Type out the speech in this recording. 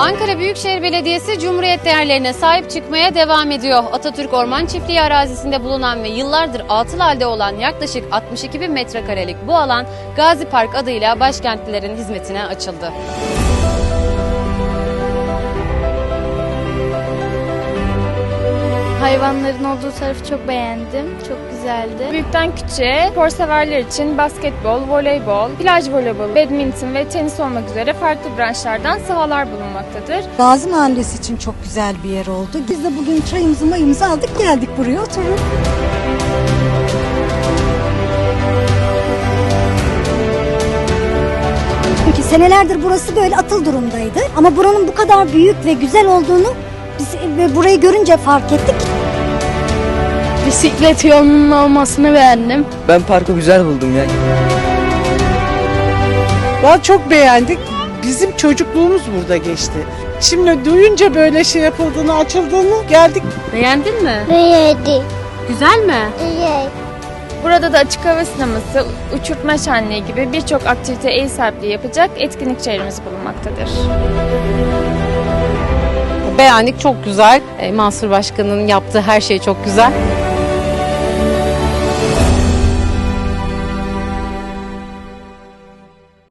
Ankara Büyükşehir Belediyesi Cumhuriyet değerlerine sahip çıkmaya devam ediyor. Atatürk Orman Çiftliği arazisinde bulunan ve yıllardır atıl halde olan yaklaşık 62 bin metrekarelik bu alan Gazi Park adıyla başkentlilerin hizmetine açıldı. Hayvanların olduğu tarafı çok beğendim. Çok güzeldi. Büyükten küçüğe spor severler için basketbol, voleybol, plaj voleybolu, badminton ve tenis olmak üzere farklı branşlardan sahalar bulunmaktadır. Gazi Mahallesi için çok güzel bir yer oldu. Biz de bugün çayımızı mayımızı aldık geldik buraya oturup. Çünkü senelerdir burası böyle atıl durumdaydı. Ama buranın bu kadar büyük ve güzel olduğunu biz ve burayı görünce fark ettik. Bisiklet yolunun olmasını beğendim. Ben parkı güzel buldum ya. Valla çok beğendik. Bizim çocukluğumuz burada geçti. Şimdi duyunca böyle şey yapıldığını, açıldığını geldik. Beğendin mi? Beğendim. Güzel mi? Burada da açık hava sineması, uçurtma şenliği gibi birçok aktivite ev sahipliği yapacak etkinlikçilerimiz bulunmaktadır. Beğendik çok güzel. E, Mansur Başkan'ın yaptığı her şey çok güzel.